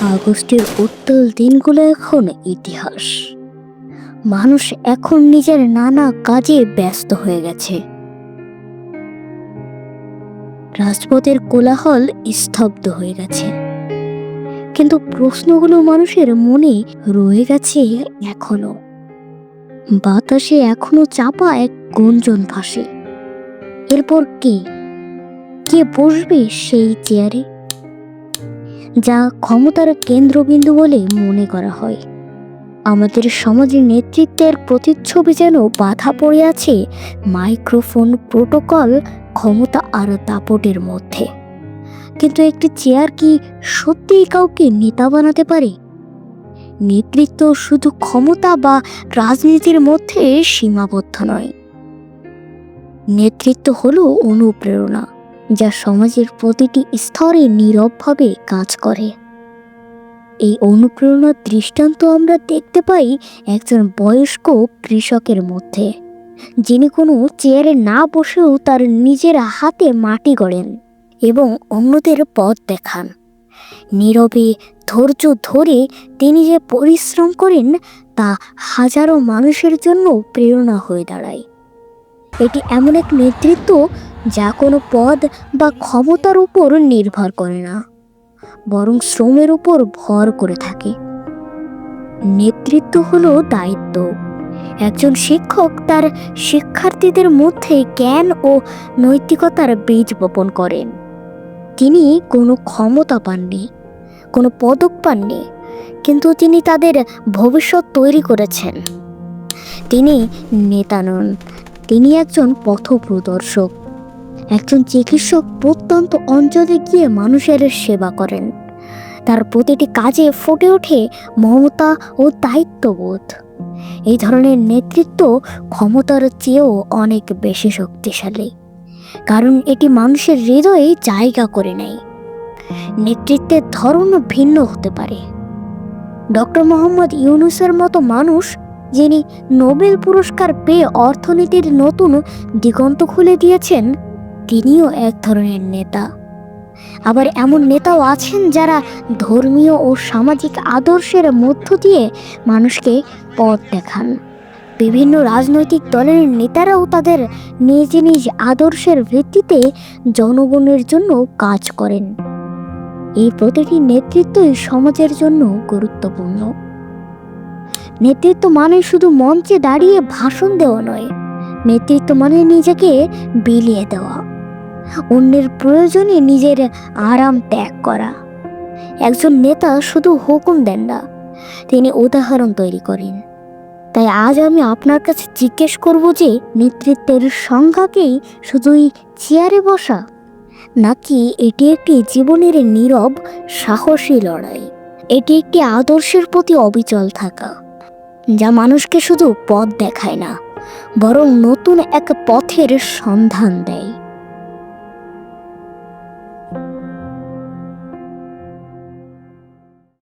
আগস্টের উত্তাল দিনগুলো এখন ইতিহাস। মানুষ এখন নিজের নানা কাজে ব্যস্ত হয়ে গেছে। রাজপথের কোলাহল স্তব্ধ হয়ে গেছে। কিন্তু প্রশ্নগুলো মানুষের মনে রয়ে গেছে এখনও। বাতাসে এখনও চাপা এক গুঞ্জন ভাসে। এরপর কে? কে বসবে সেই চেয়ারে? যা ক্ষমতার কেন্দ্রবিন্দু বলে মনে করা হয়। আমাদের সমাজের নেতৃত্বের প্রতিচ্ছবি যেন বাধা পড়ে আছে মাইক্রোফোন প্রোটোকল ক্ষমতা আর দাপটের মধ্যে। কিন্তু একটি চেয়ার কি সত্যিই কাউকে নেতা বানাতে পারে? নেতৃত্ব শুধু ক্ষমতা বা রাজনীতির মধ্যে সীমাবদ্ধ নয়। নেতৃত্ব হলো অনুপ্রেরণা। যা সমাজের প্রতিটি স্তরে নীরবভাবে কাজ করে। এই অনুপ্রেরণার দৃষ্টান্ত আমরা দেখতে পাই একজন বয়স্ক কৃষকের মধ্যে, যিনি কোনো চেয়ারে না বসেও তার নিজের হাতে মাটি গড়েন এবং অন্যদের পথ দেখান। নীরবে ধৈর্য ধরে তিনি যে পরিশ্রম করেন, তা হাজারো মানুষের জন্য প্রেরণা হয়ে দাঁড়ায়। এটি এমন এক নেতৃত্ব যা কোনো পদ বা ক্ষমতার উপর নির্ভর করে না, বরং শ্রমের উপর ভর করে থাকে। নেতৃত্ব হলো দায়িত্ব। একজন শিক্ষক তার শিক্ষার্থীদের মধ্যে জ্ঞান ও নৈতিকতার বীজ বপন করেন। তিনি কোনো ক্ষমতা পাননি, কোনো পদক পাননি, কিন্তু তিনি তাদের ভবিষ্যৎ তৈরি করেছেন। তিনি নেতা নন, তিনি একজন পথপ্রদর্শক। একজন চিকিৎসক প্রত্যন্ত অঞ্চলে গিয়ে মানুষের সেবা করেন। তার প্রতিটি কাজে ফুটে ওঠে মমতা ও দায়িত্ববোধ। এই ধরনের নেতৃত্ব ক্ষমতার চেয়েও অনেক বেশি শক্তিশালী। কারণ এটি মানুষের হৃদয়ে জায়গা করে নেয়। নেতৃত্বের ধরন ভিন্ন হতে পারে। ডক্টর মোহাম্মদ ইউনুসের মতো মানুষ, যিনি নোবেল পুরস্কার পেয়ে অর্থনীতির নতুন দিগন্ত খুলে দিয়েছেন তিনিও এক ধরনের নেতা। আবার এমন নেতাও আছেন যারা ধর্মীয় ও সামাজিক আদর্শের মধ্য দিয়ে মানুষকে পথ দেখান। বিভিন্ন রাজনৈতিক দলের নেতারাও তাদের নিজ নিজ আদর্শের ভিত্তিতে জনগণের জন্য কাজ করেন। এই প্রতিটি নেতৃত্বই সমাজের জন্য গুরুত্বপূর্ণ। নেতৃত্ব মানে শুধু মঞ্চে দাঁড়িয়ে ভাষণ দেওয়া নয়, নেতৃত্ব মানে নিজেকে বিলিয়ে দেওয়া। অন্যের প্রয়োজনে নিজের আরাম ত্যাগ করা। একজন নেতা শুধু হুকুম দেন না, তিনি উদাহরণ তৈরি করেন। তাই আজ আমি আপনার কাছে জিজ্ঞেস করব যে, নেতৃত্বের সংজ্ঞাকেই শুধুই চেয়ারে বসা, নাকি এটি একটি জীবনের নীরব, সাহসী লড়াই? এটি একটি আদর্শের প্রতি অবিচল থাকা, যা মানুষকে শুধু পথ দেখায় না, বরং নতুন এক পথের সন্ধান দেয়।